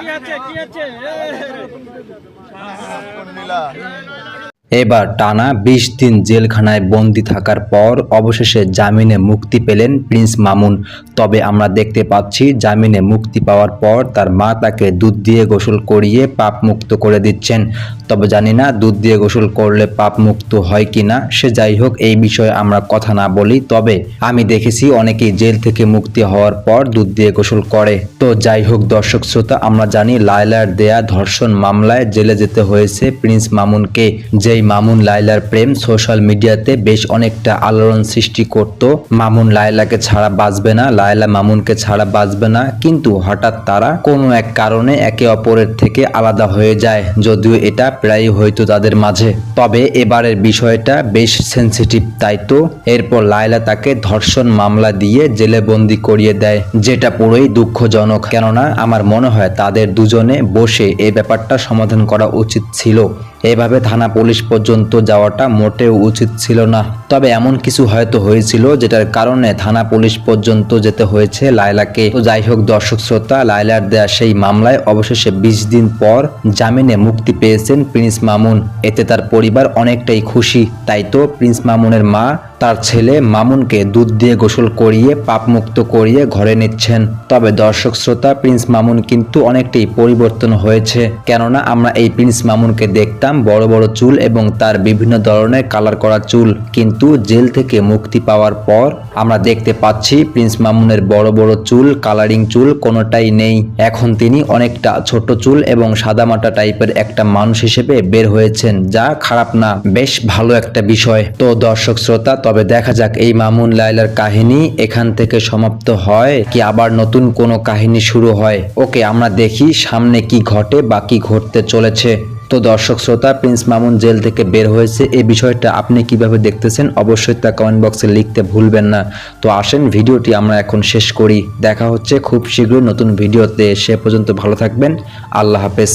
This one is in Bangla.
কি আছে কি আছে এবার টানা বিশ দিন জেলখানায় বন্দি থাকার পর অবশেষে জামিনে মুক্তি পেলেন প্রিন্স মামুন। তবে আমরা দেখতে পাচ্ছি জামিনে মুক্তি পাওয়ার পর তার মা তাকে দুধ দিয়ে গোসল করিয়ে পাপ মুক্ত করে দিচ্ছেন। তবে জানি না দুধ দিয়ে গোসল করলে পাপ মুক্ত হয় কি না সে যাই হোক, এই বিষয়ে আমরা কথা না বলি। তবে আমি দেখেছি অনেকেই জেল থেকে মুক্তি হওয়ার পর দুধ দিয়ে গোসল করে। তো যাই হোক, দর্শক শ্রোতা, আমরা জানি লায়লার দেয়া ধর্ষণ মামলায় জেলে যেতে হয়েছে প্রিন্স মামুনকে। যেই মামুন লায়লার প্রেম সোশ্যাল মিডিয়াতে বেশ অনেকটা আলোড়ন সৃষ্টি করত। মামুন লায়লাকে ছাড়া বাঁচবে না, লায়লা মামুনকে ছাড়া বাঁচবে না, কিন্তু হঠাৎ তারা কোনো এক কারণে একে অপরের থেকে আলাদা হয়ে যায়, যদিও এটা প্রায় হয়তো তাদের মাঝে। তবে এবারের বিষয়টা বেশ সেন্সিটিভ তাই তো? এরপর লায়লা তাকে ধর্ষণ মামলা দিয়ে জেলে বন্দি করিয়ে দেয়, যেটা পুরোই দুঃখজনক। কেননা আমার মনে হয় তাদের দুজনে বসে এই ব্যাপারটা সমাধান করা উচিত ছিল। এভাবে থানা পুলিশ পর্যন্ত যাওয়াটা মোটেও উচিত ছিল না। তবে এমন কিছু হয়তো হয়েছিল যেটার কারণে থানা পুলিশ পর্যন্ত যেতে হয়েছে লায়লাকে। তো যাই হোক, দর্শক শ্রোতা, লায়লার দেয়া সেই মামলায় অবশেষে বিশ দিন পর জামিনে মুক্তি পেয়েছেন প্রিন্স মামুন। এতে তার পরিবার অনেকটাই খুশি। তাই তো প্রিন্স মামুনের মা তার ছেলে মামুনকে দুধ দিয়ে গোসল করিয়ে, পাপমুক্ত করিয়ে ঘরে নিচ্ছেন। তবে দর্শক শ্রোতা, প্রিন্স মামুন কিন্তু অনেকটাই পরিবর্তন হয়েছে। কেননা আমরা এই প্রিন্স মামুনকে দেখতাম বড় বড় চুল এবং তার বিভিন্ন ধরনের কালার করা চুল। কিন্তু জেল থেকে মুক্তি পাওয়ার পর আমরা দেখতে পাচ্ছি প্রিন্স মামুনের বড় বড় চুল, কালারিং চুল কোনোটাই নেই। এখন তিনি অনেকটা ছোট চুল এবং সাদামাটা টাইপের একটা মানুষ হিসেবে বের হয়েছেন, যা খারাপ না, বেশ ভালো একটা বিষয়। তো দর্শক শ্রোতা তবে দেখা যাক এই মামুন লাইলার কাহিনী এখান থেকে সমাপ্ত হয় কি আবার নতুন কোনো কাহিনী শুরু হয়। ওকে, আমরা দেখি সামনে কি ঘটে বা কি ঘটতে চলেছে। তো দর্শক শ্রোতা, প্রিন্স মামুন জেল থেকে বের হয়েছে। এই বিষয়টা আপনি কীভাবে দেখতেছেন অবশ্যই তা কমেন্ট বক্সে লিখতে ভুলবেন না। তো আসেন, ভিডিওটি আমরা এখন শেষ করি। দেখা হচ্ছে খুব শীঘ্রই নতুন ভিডিওতে। সে পর্যন্ত ভালো থাকবেন। আল্লাহ হাফেজ।